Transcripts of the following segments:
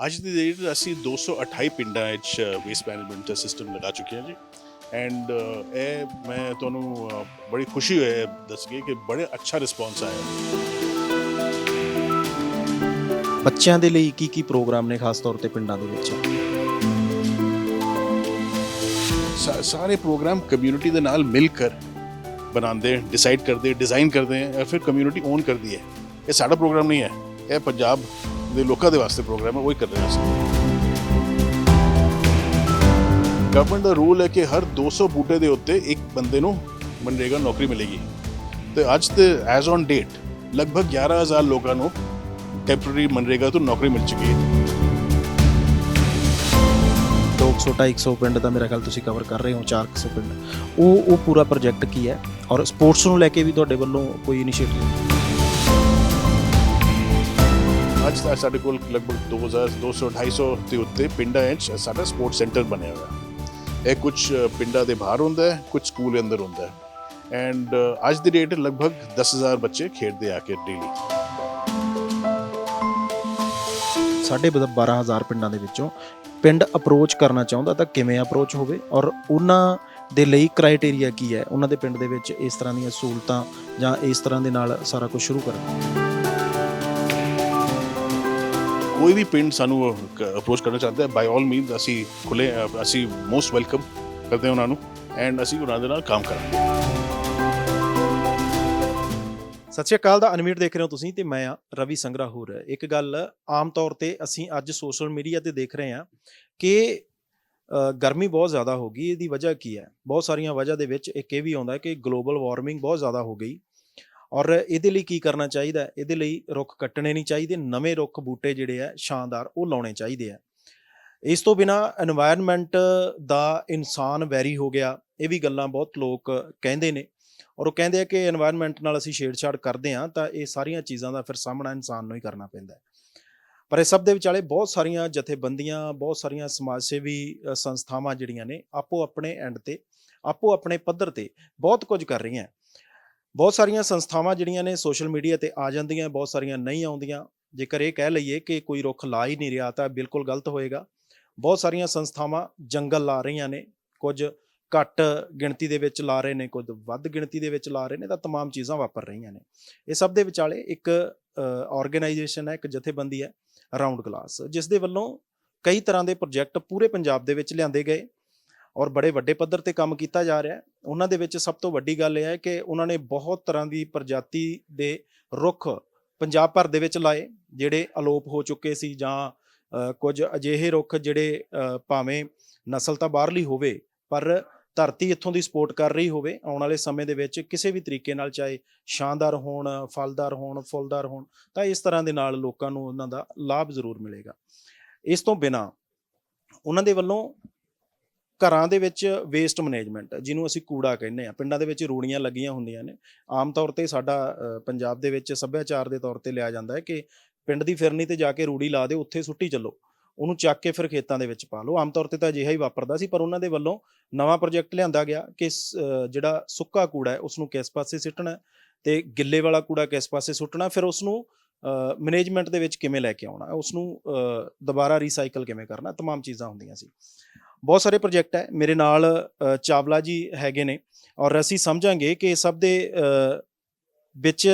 ਅੱਜ ਦੀ ਡੇਟ ਅਸੀਂ 228 ਪਿੰਡਾਂ ਵਿੱਚ ਵੇਸਟ ਮੈਨੇਜਮੈਂਟ ਦਾ ਸਿਸਟਮ ਲਗਾ ਚੁੱਕੇ ਹਾਂ ਜੀ। ਐਂਡ ਇਹ ਮੈਂ ਤੁਹਾਨੂੰ ਬੜੀ ਖੁਸ਼ੀ ਹੋਈ ਦੱਸ ਕੇ ਕਿ ਬੜੇ ਅੱਛਾ ਰਿਸਪੌਂਸ ਆਇਆ। ਬੱਚਿਆਂ ਦੇ ਲਈ ਕੀ ਕੀ ਪ੍ਰੋਗਰਾਮ ਨੇ ਖਾਸ ਤੌਰ ਤੇ ਪਿੰਡਾਂ ਦੇ ਵਿੱਚ? ਸਾਰੇ ਪ੍ਰੋਗਰਾਮ ਕਮਿਊਨਿਟੀ ਦੇ ਨਾਲ ਮਿਲ ਕਰ ਬਣਾਉਂਦੇ ਡਿਸਾਈਡ ਕਰਦੇ ਡਿਜ਼ਾਈਨ ਕਰਦੇ ਇਹ ਫਿਰ ਕਮਿਊਨਿਟੀ ਓਨ ਕਰਦੀ ਹੈ। ਇਹ ਸਾਡਾ ਪ੍ਰੋਗਰਾਮ ਨਹੀਂ ਹੈ ਇਹ ਪੰਜਾਬ ਦੇ ਲੋਕਾਂ ਦੇ ਵਾਸਤੇ ਪ੍ਰੋਗਰਾਮ ਹੈ, ਉਹ ਹੀ ਕਰ ਰਹੇ ਗਵਰਨਮੈਂਟ ਦਾ ਰੂਲ ਹੈ ਕਿ ਹਰ 200 ਬੂਟੇ ਦੇ ਉੱਤੇ ਇੱਕ ਬੰਦੇ ਨੂੰ ਮਨਰੇਗਾ ਨੌਕਰੀ ਮਿਲੇਗੀ। ਤੇ ਅੱਜ ਤੇ ਐਜ਼ ਔਨ ਡੇਟ ਲਗਭਗ 11000 ਲੋਕਾਂ ਨੂੰ ਟੈਂਪਰੇਰੀ ਮਨਰੇਗਾ ਤੋਂ ਨੌਕਰੀ ਮਿਲ ਚੁੱਕੀ ਹੈ। 200 250 ਪਿੰਡ ਦਾ ਮੇਰਾ ਖਿਆਲ ਤੁਸੀਂ ਕਵਰ ਕਰ ਰਹੇ ਹੋ 400 ਪਿੰਡ। ਉਹ ਉਹ ਪੂਰਾ ਪ੍ਰੋਜੈਕਟ ਕੀ ਹੈ? ਔਰ ਸਪੋਰਟਸ ਨੂੰ ਲੈ ਕੇ ਵੀ ਤੁਹਾਡੇ ਵੱਲੋਂ ਕੋਈ ਇਨੀਸ਼ੀਏਟਿਵ ਅੱਜ ਤਾਂ ਸਾਡੇ ਕੋਲ ਲਗਭਗ 2000 200 250 ਦੇ ਉੱਤੇ ਪਿੰਡਾਂ ਵਿੱਚ ਸਾਡਾ ਸਪੋਰਟਸ ਸੈਂਟਰ ਬਣਿਆ ਹੋਇਆ। ਹੈ ਇਹ ਕੁਝ ਪਿੰਡਾਂ ਦੇ ਬਾਹਰ ਹੁੰਦਾ ਹੈ ਕੁਝ ਸਕੂਲ ਦੇ ਅੰਦਰ ਹੁੰਦਾ ਹੈ। ਐਂਡ ਅੱਜ ਦੀ ਡੇਟ ਲਗਭਗ 10000 ਬੱਚੇ ਖੇਡਦੇ ਆ ਕੇ ਡੇਲੀ ਸਾਢੇ 12000 ਪਿੰਡਾਂ ਦੇ ਵਿੱਚੋਂ ਪਿੰਡ ਅਪਰੋਚ ਕਰਨਾ ਚਾਹੁੰਦਾ ਤਾਂ ਕਿਵੇਂ ਅਪਰੋਚ ਹੋਵੇ ਔਰ ਉਹਨਾਂ ਦੇ ਲਈ ਕ੍ਰਾਈਟੇਰੀਆ ਕੀ ਹੈ? ਉਹਨਾਂ ਦੇ ਪਿੰਡ ਦੇ ਵਿੱਚ ਇਸ ਤਰ੍ਹਾਂ ਦੀਆਂ ਸਹੂਲਤਾਂ ਜਾਂ ਇਸ ਤਰ੍ਹਾਂ ਦੇ ਨਾਲ ਸਾਰਾ ਕੁਝ ਸ਼ੁਰੂ ਕਰਨਾ। ਕੋਈ ਵੀ ਪਿੰਡ ਸਾਨੂੰ ਅਪਰੋਚ ਕਰਨਾ ਚਾਹੁੰਦਾ ਹੈ ਬਾਈ ਆਲ ਮੀਨਸ ਅਸੀਂ ਖੁੱਲੇ ਅਸੀਂ ਮੋਸਟ ਵੈਲਕਮ ਕਰਦੇ ਹਾਂ ਉਹਨਾਂ ਨੂੰ ਐਂਡ ਅਸੀਂ ਉਹਨਾਂ ਦੇ ਨਾਲ ਕੰਮ ਕਰਾਂਗੇ। ਸਤਿ ਸ਼੍ਰੀ ਅਕਾਲ ਦਾ ਅਨਮਿਊਟ ਦੇਖ ਰਹੇ ਹੋ ਤੁਸੀਂ ਤੇ ਮੈਂ ਆ ਰਵੀ ਸੰਗਰਾ ਹੋਰ ਇੱਕ ਗੱਲ ਆਮ ਤੌਰ ਤੇ ਅਸੀਂ ਅੱਜ ਸੋਸ਼ਲ ਮੀਡੀਆ ਤੇ ਦੇਖ ਰਹੇ ਹਾਂ ਕਿ ਗਰਮੀ ਬਹੁਤ ਜ਼ਿਆਦਾ ਹੋ ਗਈ, ਇਹਦੀ ਵਜ੍ਹਾ ਕੀ ਹੈ? ਬਹੁਤ ਸਾਰੀਆਂ ਵਜ੍ਹਾ ਦੇ ਵਿੱਚ ਇੱਕ ਇਹ ਵੀ ਆਉਂਦਾ ਕਿ ਗਲੋਬਲ ਵਾਰਮਿੰਗ ਬਹੁਤ ਜ਼ਿਆਦਾ ਹੋ ਗਈ। ਔਰ ਇਹਦੇ ਲਈ ਕੀ ਕਰਨਾ ਚਾਹੀਦਾ ਇਹਦੇ ਲਈ ਰੁੱਖ ਕੱਟਣੇ ਨਹੀਂ ਚਾਹੀਦੇ, ਨਵੇਂ ਰੁੱਖ ਬੂਟੇ ਜਿਹੜੇ ਆ, ਸ਼ਾਨਦਾਰ ਉਹ ਲਾਉਣੇ ਚਾਹੀਦੇ ਆ। ਇਸ ਤੋਂ ਬਿਨਾ এনवायरमेंट ਦਾ ਇਨਸਾਨ ਵੈਰੀ ਹੋ ਗਿਆ, ਇਹ ਵੀ ਗੱਲਾਂ ਬਹੁਤ ਲੋਕ ਕਹਿੰਦੇ ਨੇ। ਔਰ ਉਹ ਕਹਿੰਦੇ ਆ ਕਿ এনवायरमेंट ਨਾਲ ਅਸੀਂ ਛੇੜਛਾੜ ਕਰਦੇ ਆ ਤਾਂ ਇਹ ਸਾਰੀਆਂ ਚੀਜ਼ਾਂ ਦਾ ਫਿਰ ਸਾਹਮਣਾ ਇਨਸਾਨ ਨੂੰ ਹੀ ਕਰਨਾ ਪੈਂਦਾ ਪਰ ਇਹ ਸਭ ਦੇ ਵਿਚਾਲੇ ਬਹੁਤ ਸਾਰੀਆਂ ਜਥੇਬੰਦੀਆਂ, ਬਹੁਤ ਸਾਰੀਆਂ ਸਮਾਜ ਸੇਵੀ ਸੰਸਥਾਵਾਂ ਜਿਹੜੀਆਂ ਨੇ ਆਪੋ ਆਪਣੇ ਐਂਡ ਤੇ ਆਪੋ ਆਪਣੇ ਪੱਧਰ ਤੇ ਬਹੁਤ ਕੁਝ ਕਰ ਰਹੀਆਂ। ਬਹੁਤ ਸਾਰੀਆਂ ਸੰਸਥਾਵਾਂ ਜਿਹੜੀਆਂ ਨੇ ਸੋਸ਼ਲ ਮੀਡੀਆ ਤੇ ਆ ਜਾਂਦੀਆਂ ਬਹੁਤ ਸਾਰੀਆਂ ਨਹੀਂ ਆਉਂਦੀਆਂ ਜੇਕਰ ਇਹ ਕਹਿ ਲਈਏ ਕਿ ਕੋਈ ਰੁੱਖ ਲਾ ਹੀ ਨਹੀਂ ਰਿਹਾ ਤਾਂ ਬਿਲਕੁਲ ਗਲਤ ਹੋਏਗਾ ਬਹੁਤ ਸਾਰੀਆਂ ਸੰਸਥਾਵਾਂ ਜੰਗਲ ਲਾ ਰਹੀਆਂ ਨੇ ਕੁਝ ਘੱਟ ਗਿਣਤੀ ਦੇ ਵਿੱਚ ਲਾ ਰਹੇ ਨੇ ਕੁਝ ਵੱਧ ਗਿਣਤੀ ਦੇ ਵਿੱਚ ਲਾ ਰਹੇ ਨੇ ਤਾਂ तमाम ਚੀਜ਼ਾਂ ਵਾਪਰ ਰਹੀਆਂ ਨੇ ਇਹ ਸਭ ਦੇ ਵਿਚਾਲੇ ਇੱਕ ਆਰਗੇਨਾਈਜੇਸ਼ਨ ਹੈ ਇੱਕ ਜਥੇਬੰਦੀ ਹੈ ਰਾਉਂਡ ਗਲਾਸ ਜਿਸ ਦੇ ਵੱਲੋਂ ਕਈ ਤਰ੍ਹਾਂ ਦੇ ਪ੍ਰੋਜੈਕਟ ਪੂਰੇ ਪੰਜਾਬ ਦੇ ਵਿੱਚ ਲਿਆਂਦੇ ਗਏ ਔਰ ਬੜੇ ਵੱਡੇ ਪੱਧਰ ਤੇ ਕੰਮ ਕੀਤਾ ਜਾ ਰਿਹਾ ਹੈ। ਉਹਨਾਂ ਦੇ ਵਿੱਚ ਸਭ ਤੋਂ ਵੱਡੀ ਗੱਲ ਇਹ ਹੈ ਕਿ ਉਹਨਾਂ ਨੇ ਬਹੁਤ ਤਰ੍ਹਾਂ ਦੀ ਪ੍ਰਜਾਤੀ ਦੇ ਰੁੱਖ ਪੰਜਾਬ ਭਰ ਦੇ ਵਿੱਚ ਲਾਏ, ਜਿਹੜੇ ਅਲੋਪ ਹੋ ਚੁੱਕੇ ਸੀ ਜਾਂ ਕੁਝ ਅਜਿਹੇ ਰੁੱਖ ਜਿਹੜੇ ਭਾਵੇਂ ਨਸਲ ਤਾਂ ਬਾਹਰਲੀ ਹੋਵੇ, ਪਰ ਧਰਤੀ ਇੱਥੋਂ ਦੀ ਸਪੋਰਟ ਕਰ ਰਹੀ ਹੋਵੇ, ਆਉਣ ਵਾਲੇ ਸਮੇਂ ਦੇ ਵਿੱਚ ਕਿਸੇ ਵੀ ਤਰੀਕੇ ਨਾਲ ਚਾਹੇ ਸ਼ਾਨਦਾਰ ਹੋਣ, ਫਲਦਾਰ ਹੋਣ, ਫੁੱਲਦਾਰ ਹੋਣ, ਤਾਂ ਇਸ ਤਰ੍ਹਾਂ ਦੇ ਨਾਲ ਲੋਕਾਂ ਨੂੰ ਉਹਨਾਂ ਦਾ ਲਾਭ ਜ਼ਰੂਰ ਮਿਲੇਗਾ। ਇਸ ਤੋਂ ਬਿਨਾ ਉਹਨਾਂ ਦੇ ਵੱਲੋਂ ਘਰਾਂ ਦੇ ਵਿੱਚ ਵੇਸਟ ਮੈਨੇਜਮੈਂਟ ਜਿਹਨੂੰ ਅਸੀਂ ਕੂੜਾ ਕਹਿੰਦੇ ਆ ਪਿੰਡਾਂ ਦੇ ਵਿੱਚ ਰੂੜੀਆਂ ਲੱਗੀਆਂ ਹੁੰਦੀਆਂ ਨੇ ਆਮ ਤੌਰ ਤੇ ਸਾਡਾ ਅ, ਪੰਜਾਬ ਦੇ ਵਿੱਚ ਸੱਭਿਆਚਾਰ ਦੇ ਤੌਰ ਤੇ ਲਿਆ ਜਾਂਦਾ ਹੈ ਕਿ ਪਿੰਡ ਦੀ ਫਿਰਨੀ ਤੇ ਜਾ ਕੇ ਰੂੜੀ ਲਾ ਦਿਓ ਉੱਥੇ ਸੁੱਟੀ ਚੱਲੋ ਉਹਨੂੰ ਚੱਕ ਕੇ ਫਿਰ ਖੇਤਾਂ ਦੇ ਵਿੱਚ ਪਾ ਲਓ ਆਮ ਤੌਰ ਤੇ ਤਾਂ ਅਜਿਹਾ ਹੀ ਵਾਪਰਦਾ ਸੀ ਪਰ ਉਹਨਾਂ ਦੇ ਵੱਲੋਂ ਨਵਾਂ ਪ੍ਰੋਜੈਕਟ ਲਿਆਂਦਾ ਗਿਆ ਕਿ ਸ- ਅ, ਜਿਹੜਾ ਸੁੱਕਾ ਕੂੜਾ ਹੈ ਉਸ ਨੂੰ ਕਿਸ ਪਾਸੇ ਸਿੱਟਣਾ ਹੈ ਤੇ ਗਿੱਲੇ ਵਾਲਾ ਕੂੜਾ ਕਿਸ ਪਾਸੇ ਸੁੱਟਣਾ ਫਿਰ ਉਸ ਨੂੰ ਮੈਨੇਜਮੈਂਟ ਦੇ ਵਿੱਚ ਕਿਵੇਂ ਲੈ ਕੇ ਆਉਣਾ ਉਸ ਨੂੰ ਅ, ਦੁਬਾਰਾ ਰੀਸਾਈਕਲ ਕਿਵੇਂ ਕਰਨਾ तमाम ਚੀਜ਼ਾਂ ਹੁੰਦੀਆਂ ਸੀ ਬਹੁਤ ਸਾਰੇ ਪ੍ਰੋਜੈਕਟ ਹੈ ਮੇਰੇ ਨਾਲ ਅ, ਚਾਵਲਾ ਜੀ ਹੈਗੇ ਨੇ ਔਰ ਅਸੀਂ ਸਮਝਾਂਗੇ ਕਿ ਇਹ ਸਭ ਦੇ ਅ, ਵਿੱਚ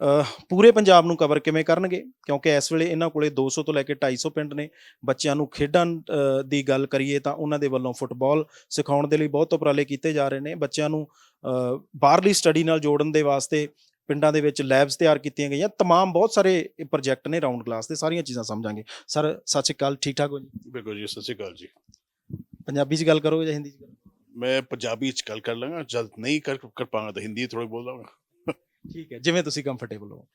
ਅ, ਪੂਰੇ ਪੰਜਾਬ ਨੂੰ ਕਵਰ ਕਿਵੇਂ ਕਰਨਗੇ ਕਿਉਂਕਿ ਇਸ ਵੇਲੇ ਇਹਨਾਂ ਕੋਲੇ 200 ਤੋਂ ਲੈ ਕੇ 250 ਪਿੰਡ ਨੇ ਬੱਚਿਆਂ ਨੂੰ ਖੇਡਾਂ ਅ, ਦੀ ਗੱਲ ਕਰੀਏ ਤਾਂ ਉਹਨਾਂ ਦੇ ਵੱਲੋਂ ਫੁੱਟਬਾਲ ਸਿਖਾਉਣ ਦੇ ਲਈ ਬਹੁਤ ਉਪਰਾਲੇ ਕੀਤੇ ਜਾ ਰਹੇ ਨੇ ਬੱਚਿਆਂ ਨੂੰ ਅ, ਬਾਹਰਲੀ ਸਟੱਡੀ ਨਾਲ ਜੋੜਨ ਦੇ ਵਾਸਤੇ ਪਿੰਡਾਂ ਦੇ ਵਿੱਚ ਲੈਬਸ ਤਿਆਰ ਕੀਤੀਆਂ ਗਈਆਂ तमाम ਬਹੁਤ ਸਾਰੇ ਪ੍ਰੋਜੈਕਟ ਨੇ ਰਾਉਂਡ ਕਲਾਸ ਦੇ ਸਾਰੀਆਂ ਚੀਜ਼ਾਂ ਸਮਝਾਂਗੇ ਸਰ ਸਤਿ ਸ਼੍ਰੀ ਅਕਾਲ ਠੀਕ ਠਾਕ ਹੋ ਜੀ ਬਿਲਕੁਲ ਜੀ ਸਤਿ ਸ਼੍ਰੀ ਅਕਾਲ ਜੀ ਪੰਜਾਬੀ 'ਚ ਗੱਲ ਕਰੋਗੇ ਜਾਂ ਹਿੰਦੀ 'ਚ ਕਰੋਗੇ ਮੈਂ ਪੰਜਾਬੀ ਚ ਗੱਲ ਕਰ ਲਾਂਗਾ ਜਦ ਨਹੀਂ ਕਰ ਕਰ ਪਾਉਂਗਾ ਤਾਂ ਹਿੰਦੀ ਥੋੜੀ ਬੋਲ ਲਾਂਗਾ ਠੀਕ ਹੈ ਜਿਵੇਂ ਤੁਸੀਂ ਕੰਫਰਟੇਬਲ ਹੋ।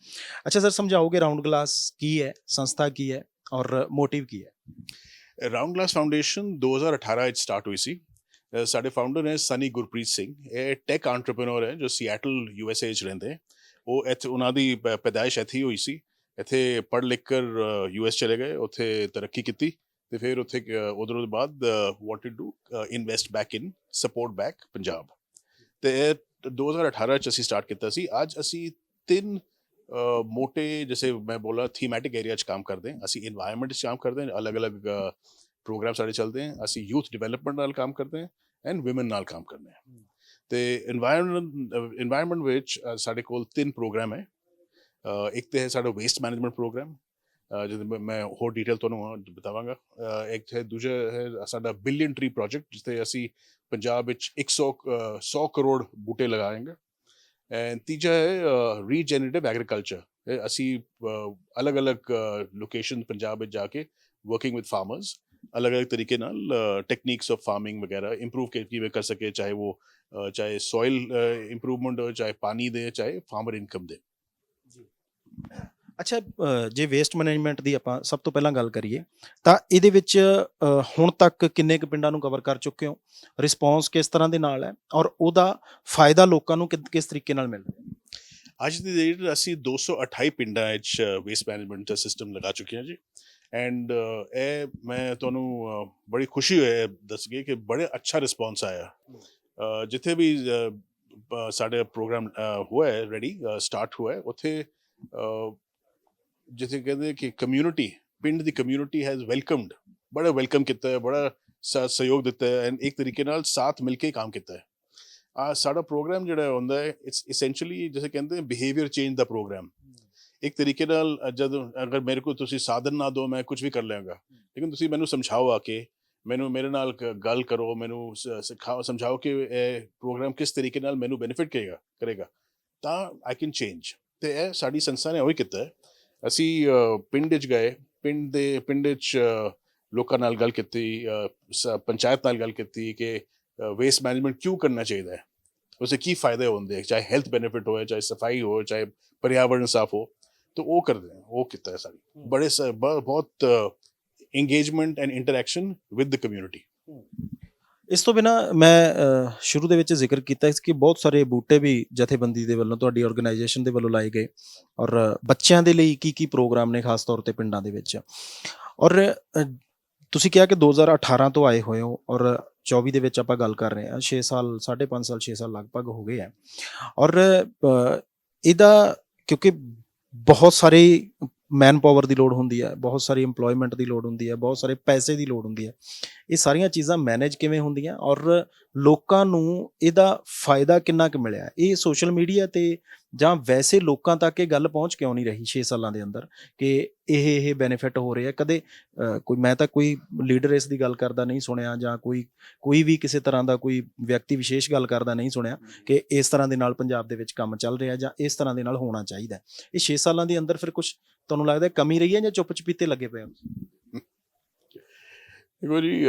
ਅੱਛਾ ਸਰ ਸਮਝਾਓਗੇ ਰਾਉਂਡ ਗਲਾਸ ਕੀ ਹੈ ਸੰਸਥਾ ਕੀ ਹੈ ਔਰ ਮੋਟਿਵ ਕੀ ਹੈ? ਰਾਉਂਡ ਗਲਾਸ ਫਾਊਂਡੇਸ਼ਨ 2018 ਵਿੱਚ ਸਟਾਰਟ ਹੋਈ ਸੀ। ਸਾਡੇ ਫਾਊਂਡਰ ਨੇ ਸਨੀ ਗੁਰਪ੍ਰੀਤ ਸਿੰਘ ਇਹ ਟੈਕ ਐਂਟਰਪ੍ਰੀਨਿਓਰ ਹੈ ਜੋ ਸੀਐਟਲ ਯੂਐਸਏ ਚ ਰਹਿੰਦੇ। ਉਹ ਇੱਥੇ ਉਹਨਾਂ ਦੀ ਪੈਦਾਇਸ਼ ਇੱਥੇ ਹੋਈ ਸੀ। ਇੱਥੇ ਪੜ੍ਹ ਲਿਖ ਕਰ ਯੂਐਸ ਚਲੇ ਗਏ ਉੱਥੇ ਤਰੱਕੀ ਕੀਤੀ। ਤੇ ਫਿਰ ਉੱਥੇ ਉਧਰੋਂ ਦੇ ਬਾਅਦ wanted to invest back in sport back Punjab. ਤੇ 2018 ਚ ਅਸੀਂ ਸਟਾਰਟ ਕੀਤਾ ਸੀ। ਅੱਜ ਅਸੀਂ ਤਿੰਨ ਮੋਟੇ ਜਿਵੇਂ ਮੈਂ ਬੋਲਾ ਥੀਮੈਟਿਕ ਏਰੀਆ ਚ ਕੰਮ ਕਰਦੇ ਹਾਂ। ਅਸੀਂ এনवायरमेंट ਚ ਕੰਮ ਕਰਦੇ ਹਾਂ ਅਲੱਗ-ਅਲੱਗ ਪ੍ਰੋਗਰਾਮ ਸਾਡੇ ਚੱਲਦੇ ਹਨ ਅਸੀਂ ਯੂਥ ਡਿਵੈਲਪਮੈਂਟ ਨਾਲ ਕੰਮ ਕਰਦੇ ਹਾਂ ਐਂਡ ਔਮਨ ਨਾਲ ਕੰਮ ਕਰਦੇ ਹਾਂ। ਤੇ এনवायरमेंट এনवायरमेंट ਵਿੱਚ ਸਾਡੇ ਕੋਲ ਤਿੰਨ ਪ੍ਰੋਗਰਾਮ ਹੈ। ਇੱਕ ਤੇ ਹੈ ਸਾਡਾ ਵੇਸਟ ਮੈਨੇਜਮੈਂਟ ਪ੍ਰੋਗਰਾਮ ਜਿਹਦੇ ਮੈਂ- ਮੈਂ ਹੋਰ ਡਿਟੇਲ ਤੁਹਾਨੂੰ ਬਤਾਵਾਂਗਾ ਅ, ਇੱਕ ਹੈ ਦੂਜਾ ਹੈ ਸਾਡਾ ਬਿਲੀਅਨ ਟਰੀ ਪ੍ਰੋਜੈਕਟ ਜਿੱਥੇ ਅਸੀਂ ਪੰਜਾਬ ਵਿੱਚ 100 ਅ, 100 ਕਰੋੜ ਬੂਟੇ ਲਗਾਏਂਗੇ ਐਂਡ ਤੀਜਾ ਹੈ ਰੀਜਨਰੇਟਿਵ ਐਗਰੀਕਲਚਰ ਅਸੀਂ ਅ, ਅਲੱਗ-ਅਲੱਗ ਲੋਕੇਸ਼ਨ ਪੰਜਾਬ ਵਿੱਚ ਜਾ ਕੇ ਵਰਕਿੰਗ ਵਿਦ ਫਾਰਮਰਸ ਅਲੱਗ-ਅਲੱਗ ਤਰੀਕੇ ਨਾਲ ਟੈਕਨੀਕਸ ਆਫ ਫਾਰਮਿੰਗ ਵਗੈਰਾ ਇੰਪਰੂਵ ਕਿਵੇਂ ਕਰ ਸਕੇ ਚਾਹੇ ਉਹ ਅ, ਚਾਹੇ ਸੋਇਲ ਇੰਪਰੂਵਮੈਂਟ ਹੋ ਚਾਹੇ ਪਾਣੀ ਦੇ ਚਾਹੇ ਫਾਰਮਰ ਇਨਕਮ ਦੇ ਅੱਛਾ ਅ, ਜੇ ਵੇਸਟ ਮੈਨੇਜਮੈਂਟ ਦੀ ਆਪਾਂ ਸਭ ਤੋਂ ਪਹਿਲਾਂ ਗੱਲ ਕਰੀਏ ਤਾਂ ਇਹਦੇ ਵਿੱਚ ਅ, ਹੁਣ ਤੱਕ ਕਿੰਨੇ ਕੁ ਪਿੰਡਾਂ ਨੂੰ ਕਵਰ ਕਰ ਚੁੱਕੇ ਹੋ? ਰਿਸਪੌਂਸ ਕਿਸ ਤਰ੍ਹਾਂ ਦੇ ਨਾਲ ਹੈ? ਔਰ ਉਹਦਾ ਫਾਇਦਾ ਲੋਕਾਂ ਨੂੰ ਕਿ- ਕਿਸ ਤਰੀਕੇ ਨਾਲ ਮਿਲ ਰਿਹਾ ਹੈ? ਅੱਜ ਦੀ ਡੇਟ ਅਸੀਂ 228 ਪਿੰਡਾਂ ਵਿੱਚ ਵੇਸਟ ਮੈਨੇਜਮੈਂਟ ਦਾ ਸਿਸਟਮ ਲਗਾ ਚੁੱਕੇ ਹਾਂ ਜੀ। ਐਂਡ ਇਹ ਮੈਂ ਤੁਹਾਨੂੰ ਅ, ਬੜੀ ਖੁਸ਼ੀ ਹੋਈ ਦੱਸ ਗਈ ਕਿ ਬੜੇ ਅੱਛਾ ਰਿਸਪੌਂਸ ਆਇਆ। ਅ, ਜਿੱਥੇ ਵੀ ਅ, ਪ- ਸਾਡੇ ਪ੍ਰੋਗਰਾਮ ਹੋਇਆ ਹੈ ਰੈਡੀ ਸਟਾਰਟ ਹੋਇਆ ਹੈ ਉੱਥੇ ਅ, ਜਿੱਥੇ ਕਹਿੰਦੇ ਕਿ ਕਮਿਊਨਿਟੀ ਪਿੰਡ ਦੀ ਕਮਿਊਨਿਟੀ ਹੈਜ਼ ਵੈਲਕਮਡ ਬੜਾ ਵੈਲਕਮ ਕੀਤਾ ਹੈ ਬੜਾ ਸ- ਸਹਿਯੋਗ ਦਿੱਤਾ ਹੈ ਐਂਡ ਇੱਕ ਤਰੀਕੇ ਨਾਲ ਸਾਥ ਮਿਲ ਕੇ ਕੰਮ ਕੀਤਾ ਹੈ। ਆ ਸਾਡਾ ਪ੍ਰੋਗਰਾਮ ਜਿਹੜਾ ਹੁੰਦਾ ਹੈ ਇਟਸ ਐਸੈਂਸ਼ੀਅਲੀ ਜਿਵੇਂ ਕਹਿੰਦੇ ਬਿਹੇਵੀਅਰ ਚੇਂਜ ਦਾ ਪ੍ਰੋਗਰਾਮ ਇੱਕ ਤਰੀਕੇ ਨਾਲ ਅ, ਜਦ ਅਗਰ ਮੇਰੇ ਕੋਲ ਤੁਸੀਂ ਸਾਧਨ ਨਾ ਦਿਓ ਮੈਂ ਕੁਝ ਵੀ ਕਰ ਲਿਆਂਗਾ। ਲੇਕਿਨ ਤੁਸੀਂ ਮੈਨੂੰ ਸਮਝਾਓ ਆ ਕੇ ਮੈਨੂੰ ਮੇਰੇ ਨਾਲ ਗੱਲ ਕਰੋ ਮੈਨੂੰ ਸ- ਸਿਖਾਓ ਸਮਝਾਓ ਕਿ ਇਹ ਪ੍ਰੋਗਰਾਮ ਕਿਸ ਤਰੀਕੇ ਨਾਲ ਮੈਨੂੰ ਬੈਨੀਫਿਟ ਕਰੇਗਾ ਕਰੇਗਾ। ਤਾਂ ਆਈ ਕੈਨ ਚੇਂਜ ਤੇ ਇਹ ਸਾਡੀ ਸੰਸਥਾ ਨੇ ਉਹੀ ਕੀਤਾ ਹੈ। ਅਸੀਂ ਪਿੰਡ ਵਿੱਚ ਗਏ। ਪਿੰਡ ਦੇ ਪਿੰਡ ਵਿੱਚ ਲੋਕਾਂ ਨਾਲ ਗੱਲ ਕੀਤੀ ਪੰਚਾਇਤ ਨਾਲ ਗੱਲ ਕੀਤੀ ਕਿ ਵੇਸਟ ਮੈਨੇਜਮੈਂਟ ਕਿਉਂ ਕਰਨਾ ਚਾਹੀਦਾ ਹੈ? ਉਸੇ ਕੀ ਫਾਇਦੇ ਹੁੰਦੇ ਚਾਹੇ ਹੈਲਥ ਬੈਨੀਫਿਟ ਹੋਵੇ ਚਾਹੇ ਸਫ਼ਾਈ ਹੋਵੇ ਚਾਹੇ ਪਰਿਆਵਰਣ ਸਾਫ਼ ਹੋ ਤਾਂ ਉਹ ਕਰਦੇ ਆ ਉਹ ਕੀਤਾ ਹੈ ਸਾਰੀ। ਬੜੇ ਬਹੁਤ engagement and interaction with the community ਇਸ ਤੋਂ ਬਿਨਾ ਮੈਂ ਸ਼ੁਰੂ ਦੇ ਵਿੱਚ ਜ਼ਿਕਰ ਕੀਤਾ ਸੀ ਕਿ ਬਹੁਤ ਸਾਰੇ ਬੂਟੇ ਵੀ ਜਥੇਬੰਦੀ ਦੇ ਵੱਲੋਂ ਤੁਹਾਡੀ ਆਰਗੇਨਾਈਜੇਸ਼ਨ ਦੇ ਵੱਲੋਂ ਲਾਏ ਗਏ ਔਰ ਬੱਚਿਆਂ ਦੇ ਲਈ ਕੀ ਕੀ ਪ੍ਰੋਗਰਾਮ ਨੇ ਖਾਸ ਤੌਰ ਤੇ ਪਿੰਡਾਂ ਦੇ ਵਿੱਚ? ਔਰ ਤੁਸੀਂ ਕਿਹਾ ਕਿ 2018 ਤੋਂ ਆਏ ਹੋਏ ਹੋ ਔਰ 24 ਦੇ ਵਿੱਚ ਆਪਾਂ ਗੱਲ ਕਰ ਰਹੇ ਹਾਂ 6 ਸਾਲ 5.5 ਸਾਲ 6 ਸਾਲ ਲਗਭਗ ਹੋ ਗਏ ਆ ਔਰ ਇਹਦਾ ਕਿਉਂਕਿ ਬਹੁਤ ਸਾਰੇ ਮੈਨ ਪਾਵਰ ਦੀ ਲੋੜ ਹੁੰਦੀ ਹੈ, ਬਹੁਤ ਸਾਰੀ EMPLOYMENT ਦੀ ਲੋੜ ਹੁੰਦੀ ਹੈ, ਬਹੁਤ ਸਾਰੇ ਪੈਸੇ ਦੀ ਲੋੜ ਹੁੰਦੀ ਹੈ। ਇਹ ਸਾਰੀਆਂ ਚੀਜ਼ਾਂ ਮੈਨੇਜ ਕਿਵੇਂ ਹੁੰਦੀਆਂ ਔਰ ਲੋਕਾਂ ਨੂੰ ਇਹਦਾ ਫਾਇਦਾ ਕਿੰਨਾ ਕੁ ਮਿਲਿਆ? ਇਹ ਸੋਸ਼ਲ ਮੀਡੀਆ ਤੇ ਜਾਂ ਵੈਸੇ ਲੋਕਾਂ ਤੱਕ ਇਹ ਗੱਲ ਪਹੁੰਚ ਕਿਉਂ ਨਹੀਂ ਰਹੀ 6 ਸਾਲਾਂ ਦੇ ਅੰਦਰ ਕਿ ਇਹ ਇਹ ਬੈਨੀਫਿਟ ਹੋ ਰਹੇ? ਆ ਕਦੇ ਕੋਈ, ਮੈਂ ਤਾਂ ਕੋਈ ਲੀਡਰ ਇਸ ਦੀ ਗੱਲ ਕਰਦਾ ਨਹੀਂ ਸੁਣਿਆ ਜਾਂ ਕੋਈ ਕੋਈ ਵੀ ਕਿਸੇ ਤਰ੍ਹਾਂ ਦਾ ਕੋਈ ਵਿਅਕਤੀ ਵਿਸ਼ੇਸ਼ ਗੱਲ ਕਰਦਾ ਨਹੀਂ ਸੁਣਿਆ ਕਿ ਇਸ ਤਰ੍ਹਾਂ ਦੇ ਨਾਲ ਪੰਜਾਬ ਦੇ ਵਿੱਚ ਕੰਮ ਚੱਲ ਰਿਹਾ ਜਾਂ ਇਸ ਤਰ੍ਹਾਂ ਦੇ ਨਾਲ ਹੋਣਾ ਚਾਹੀਦਾ। ਇਹ 6 ਸਾਲਾਂ ਦੇ ਅੰਦਰ ਫਿਰ ਕੁਝ ਤੁਹਾਨੂੰ ਲੱਗਦਾ ਕਮੀ ਰਹੀ ਹੈ ਜਾਂ ਚੁੱਪ ਚਪੀਤੇ ਲੱਗੇ ਪਏ ਹੋ? ਦੇਖੋ ਜੀ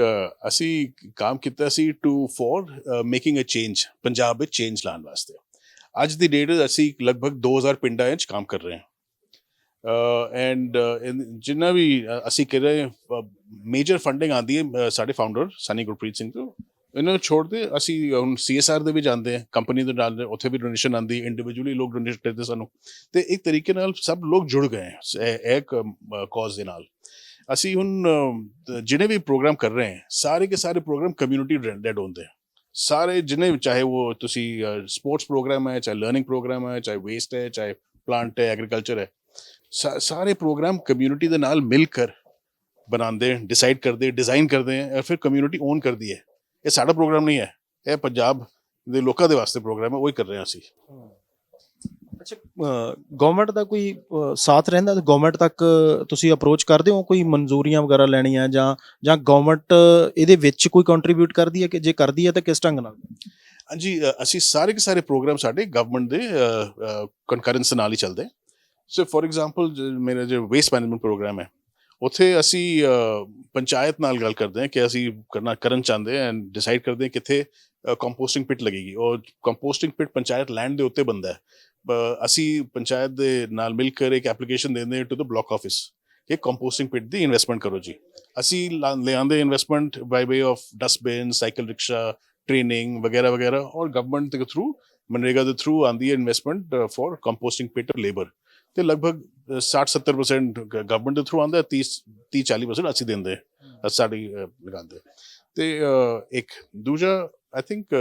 ਅਸੀਂ ਕੰਮ ਕੀਤਾ ਸੀ to for making a change Punjab ਵਿੱਚ ਚੇਂਜ ਲਾਉਣ ਵਾਸਤੇ। ਅੱਜ ਦੀ ਡੇਟ ਅਸੀਂ ਲਗਭਗ 2000 ਪਿੰਡਾਂ ਵਿੱਚ ਕੰਮ ਕਰ ਰਹੇ ਹਾਂ। ਐਂਡ ਜਿੰਨਾ ਵੀ ਅਸੀਂ ਕਰ ਰਹੇ ਮੇਜਰ ਫੰਡਿੰਗ ਆਉਂਦੀ ਹੈ ਸਾਡੇ ਫਾਊਂਡਰ ਸਨੀ ਗੁਰਪ੍ਰੀਤ ਸਿੰਘ ਤੋਂ। ਇਹਨਾਂ ਨੂੰ ਛੋੜ ਦੇ ਅਸੀਂ ਹੁਣ ਸੀਐਸਆਰ ਦੇ ਵੀ ਜਾਂਦੇ ਹਾਂ ਕੰਪਨੀ ਦੇ ਨਾਲ, ਉੱਥੇ ਵੀ ਡੋਨੇਸ਼ਨ ਆਉਂਦੀ ਇੰਡੀਵਿਜੂਅਲੀ ਲੋਕ ਡੋਨੇਟ ਕਰਦੇ ਸਾਨੂੰ। ਤੇ ਇੱਕ ਤਰੀਕੇ ਨਾਲ ਸਭ ਲੋਕ ਜੁੜ ਗਏ ਹੈ ਇੱਕ ਕਾਜ਼ ਦੇ ਨਾਲ। ਅਸੀਂ ਹੁਣ ਅ, ਵੀ ਪ੍ਰੋਗਰਾਮ ਕਰ ਰਹੇ ਹਾਂ ਸਾਰੇ ਕੇ ਸਾਰੇ ਪ੍ਰੋਗਰਾਮ ਕਮਿਊਨਿਟੀ ਰਿਲੇਟਡ ਹੁੰਦੇ ਹੈ ਸਾਰੇ ਜਿੰਨੇ ਵੀ ਚਾਹੇ ਉਹ ਤੁਸੀਂ ਸਪੋਰਟਸ ਪ੍ਰੋਗਰਾਮ ਹੈ ਚਾਹੇ ਲਰਨਿੰਗ ਪ੍ਰੋਗਰਾਮ ਹੈ ਚਾਹੇ ਵੇਸਟ ਹੈ ਚਾਹੇ ਪਲਾਂਟ ਹੈ ਐਗਰੀਕਲਚਰ ਹੈ ਸਾ- ਸਾਰੇ ਪ੍ਰੋਗਰਾਮ ਕਮਿਊਨਿਟੀ ਦੇ ਨਾਲ ਮਿਲ ਕਰ ਬਣਾਉਂਦੇ ਡਿਸਾਈਡ ਕਰਦੇ ਡਿਜ਼ਾਈਨ ਕਰਦੇ ਹੈ ਫਿਰ ਕਮਿਊਨਿਟੀ ਓਨ ਕਰਦੀ ਹੈ। ਇਹ ਸਾਡਾ ਪ੍ਰੋਗਰਾਮ ਨਹੀਂ ਹੈ। ਇਹ ਪੰਜਾਬ ਦੇ ਲੋਕਾਂ ਦੇ ਵਾਸਤੇ ਪ੍ਰੋਗਰਾਮ ਹੈ ਉਹ ਹੀ ਕਰ ਰਹੇ ਹਾਂ ਅਸੀਂ। ਅੱਛਾ ਗਵਰਨਮੈਂਟ ਦਾ ਕੋਈ ਸਾਥ ਰਹਿੰਦਾ? ਗਵਰਨਮੈਂਟ ਤੱਕ ਤੁਸੀਂ ਅਪਰੋਚ ਕਰਦੇ ਹੋ ਕੋਈ ਮਨਜ਼ੂਰੀਆਂ ਵਗੈਰਾ ਲੈਣੀਆਂ ਜਾਂ ਜਾਂ ਗਵਰਨਮੈਂਟ ਇਹਦੇ ਵਿੱਚ ਕੋਈ ਕੰਟਰੀਬਿਊਟ ਕਰਦੀ ਹੈ ਕਿ ਜੇ ਕਰਦੀ ਹੈ ਤਾਂ ਕਿਸ ਢੰਗ ਨਾਲ? ਹਾਂਜੀ ਅਸੀਂ ਸਾਰੇ ਕੇ ਸਾਰੇ ਪ੍ਰੋਗਰਾਮ ਸਾਡੇ ਗਵਰਨਮੈਂਟ ਦੇ ਕੰਕਰੈਂਸ ਨਾਲ ਹੀ ਚੱਲਦੇ ਸੋ ਫੋਰ ਐਗਜ਼ਾਮਪਲ ਮੇਰਾ ਜੋ ਵੇਸਟ ਮੈਨੇਜਮੈਂਟ ਪ੍ਰੋਗਰਾਮ ਹੈ, ਉੱਥੇ ਅਸੀਂ ਪੰਚਾਇਤ ਨਾਲ ਗੱਲ ਕਰਦੇ ਹਾਂ ਕਿ ਅਸੀਂ ਕਰਨਾ, ਕਰਨ ਚਾਹੁੰਦੇ ਹਾਂ ਐਂਡ ਡਿਸਾਈਡ ਕਰਦੇ ਹਾਂ ਕਿੱਥੇ ਕੰਪੋਸਟਿੰਗ ਪਿਟ ਲੱਗੇਗੀ। ਔਰ ਕੰਪੋਸਟਿੰਗ ਪਿਟ ਪੰਚਾਇਤ ਲੈਂਡ ਦੇ ਉੱਤੇ ਬੰਦਾ ਹੈ। ਅਸੀਂ ਪੰਚਾਇਤ ਦੇ ਨਾਲ ਮਿਲ ਕੇ ਇੱਕ ਐਪਲੀਕੇਸ਼ਨ ਦਿੰਦੇ ਟੂ ਦ ਬਲਾਕ ਆਫਿਸ ਕਿ ਕੰਪੋਸਟਿੰਗ ਪਿਟ ਦੀ ਇਨਵੈਸਟਮੈਂਟ ਕਰੋ ਜੀ। ਅਸੀਂ ਲਾ- ਲਿਆਂਦੇ investment by way of dustbin cycle rickshaw training ਵਗੈਰਾ ਵਗੈਰਾ ਔਰ ਗਵਰਨਮੈਂਟ ਦੇ ਥਰੂ ਮਨਰੇਗਾ ਦੇ ਥਰੂ ਆਂਦੀ ਹੈ investment for composting pit labour ਤੇ ਲਗਭਗ 60-70% ਗਵਰਨਮੈਂਟ ਦੇ ਥਰੂ ਆਂਦਾ 30 30-40% ਅਸੀਂ ਦਿੰਦੇ ਸਾਡੀ ਅ, ਲਗਾਉਂਦੇ ਤੇ ਇੱਕ ਦੂਜਾ I think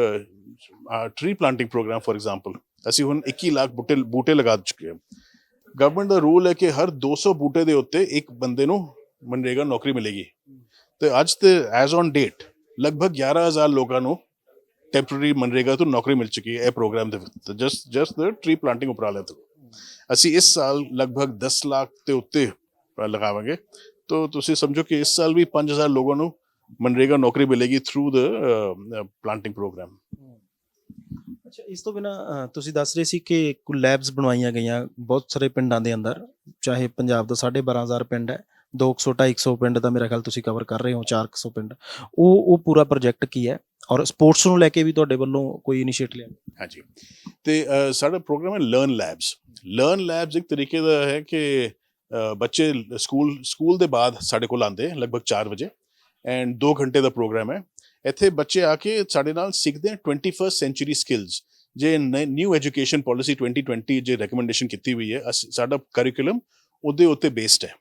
tree planting programme for example ਅਸੀਂ ਹੁਣ 21 ਲੱਖ ਬੂਟੇ ਬੂਟੇ ਲਗਾ ਚੁੱਕੇ ਹਾਂ। ਗਵਰਨਮੈਂਟ ਦਾ ਰੂਲ ਹੈ ਕਿ ਹਰ 200 ਬੂਟੇ ਦੇ ਉੱਤੇ ਇੱਕ ਬੰਦੇ ਨੂੰ ਮਨਰੇਗਾ ਨੌਕਰੀ ਮਿਲੇਗੀ। ਤੇ ਅੱਜ ਤੇ ਐਜ਼ ਔਨ ਡੇਟ ਲਗਭਗ 11000 ਲੋਕਾਂ ਨੂੰ ਟੈਂਪਰੇਰੀ ਮਨਰੇਗਾ ਤੋਂ ਨੌਕਰੀ ਮਿਲ ਚੁੱਕੀ ਹੈ ਇਹ ਪ੍ਰੋਗਰਾਮ ਦੇ ਵਿੱਚ। Just just the tree planting ਉਪਰਾਲੇ ਤੋਂ। ਅਸੀਂ ਇਸ ਸਾਲ ਲਗਭਗ 10 ਲੱਖ ਦੇ ਉੱਤੇ ਲਗਾਵਾਂਗੇ। ਤੋ ਤੁਸੀਂ ਸਮਝੋ ਕਿ ਇਸ ਸਾਲ ਵੀ 5000 ਲੋਕਾਂ ਨੂੰ ਮਨਰੇਗਾ ਨੌਕਰੀ ਮਿਲੇਗੀ ਥਰੂ ਦ ਪਲਾਂਟਿੰਗ ਪ੍ਰੋਗਰਾਮ ਅੱਛਾ, ਇਸ ਤੋਂ ਬਿਨਾ ਤੁਸੀਂ ਦੱਸ ਰਹੇ ਸੀ ਕਿ ਕੁ ਲੈਬਸ ਬਣਵਾਈਆਂ ਗਈਆਂ ਬਹੁਤ ਸਾਰੇ ਪਿੰਡਾਂ ਦੇ ਅੰਦਰ, ਚਾਹੇ ਪੰਜਾਬ ਦਾ 12500 ਪਿੰਡ ਹੈ 200 250 ਪਿੰਡ ਦਾ ਮੇਰਾ ਖਿਆਲ ਤੁਸੀਂ ਕਵਰ ਕਰ ਰਹੇ ਹੋ 400 ਪਿੰਡ। ਉਹ ਉਹ ਪੂਰਾ ਪ੍ਰੋਜੈਕਟ ਕੀ ਹੈ? ਔਰ ਸਪੋਰਟਸ ਨੂੰ ਲੈ ਕੇ ਵੀ ਤੁਹਾਡੇ ਵੱਲੋਂ ਕੋਈ ਇਨੀਸ਼ੀਏਟ ਲਿਆ? ਹਾਂਜੀ। ਤੇ ਸਾਡਾ ਪ੍ਰੋਗਰਾਮ ਹੈ ਲਰਨ ਲੈਬਸ ਲਰਨ ਲੈਬਸ ਇੱਕ ਤਰੀਕੇ ਦਾ ਹੈ ਕਿ ਬੱਚੇ ਸਕੂਲ ਸਕੂਲ ਦੇ ਬਾਅਦ ਸਾਡੇ ਕੋਲ ਆਉਂਦੇ ਲਗਭਗ 4 ਵਜੇ। ਐਂਡ 2 ਘੰਟੇ ਦਾ ਪ੍ਰੋਗਰਾਮ ਹੈ। ਇੱਥੇ ਬੱਚੇ ਆ ਕੇ ਸਾਡੇ ਨਾਲ ਸਿੱਖਦੇ ਆ 21st ਸੈਂਚੁਰੀ ਸਕਿੱਲਸ ਜੇ ਨਿਊ ਐਜੂਕੇਸ਼ਨ ਪਾਲਿਸੀ 2020 ਜੇ ਰეკਮੈਂਡੇਸ਼ਨ ਕੀਤੀ ਹੋਈ ਹੈ, ਅਸ- ਸਾਡਾ ਕਰਿਕੂਲਮ ਉਹਦੇ ਉੱਤੇ ਬੇਸਡ ਹੈ।